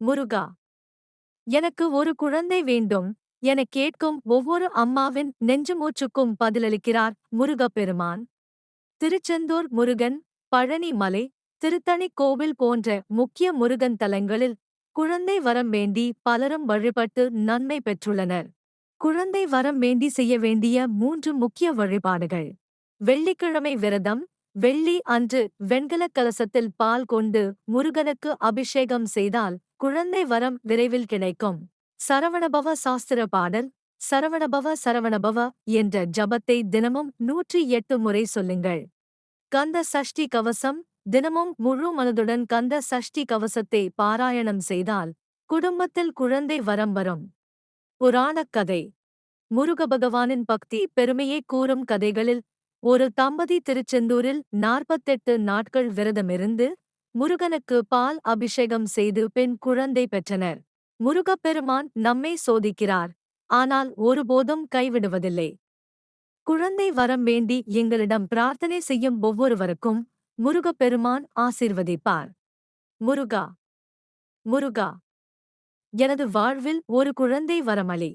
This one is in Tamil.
முருகா எனக்கு ஒரு குழந்தை வேண்டும். எனக் கேட்கும் ஒவ்வொரு அம்மாவின் நெஞ்சுமூச்சுக்கும் பதிலளிக்கிறார் முருகப்பெருமான். திருச்செந்தூர் முருகன் பழனி மலை திருத்தணிக் கோவில் போன்ற முக்கிய முருகன் தலங்களில் குழந்தை வரம் வேண்டி பலரும் வழிபட்டு நன்மை பெற்றுள்ளனர். குழந்தை வரம் வேண்டி செய்ய வேண்டிய மூன்று முக்கிய வழிபாடுகள். வெள்ளிக்கிழமை விரதம் வெள்ளி அன்று வெண்கலக் கலசத்தில் பால் கொண்டு முருகனுக்கு அபிஷேகம் செய்தால் குழந்தை வரம் விரைவில் கிடைக்கும். சரவணபவ சாஸ்திர பாடல் சரவணபவ சரவணபவ என்ற ஜபத்தை தினமும் நூற்றி எட்டு முறை சொல்லுங்கள். கந்த சஷ்டி கவசம் தினமும் முழு மனதுடன் கந்த சஷ்டி கவசத்தை பாராயணம் செய்தால் குடும்பத்தில் குழந்தை வரம் வரும். புராணக் கதை முருக பகவானின் பக்தி பெருமையை கூறும் கதைகளில் ஒரு தம்பதி திருச்செந்தூரில் நாற்பத்தெட்டு நாட்கள் விரதமிருந்து முருகனுக்கு பால் அபிஷேகம் செய்து பெண் குழந்தை பெற்றனர். முருகப்பெருமான் நம்மை சோதிக்கிறார். ஆனால் ஒருபோதும் கைவிடுவதில்லை. குழந்தை வரம் வேண்டி எங்களிடம் பிரார்த்தனை செய்யும் ஒவ்வொருவருக்கும் முருகப்பெருமான் ஆசீர்வதிப்பார். முருகா முருகா எனது வாழ்வில் ஒரு குழந்தை வரமளி.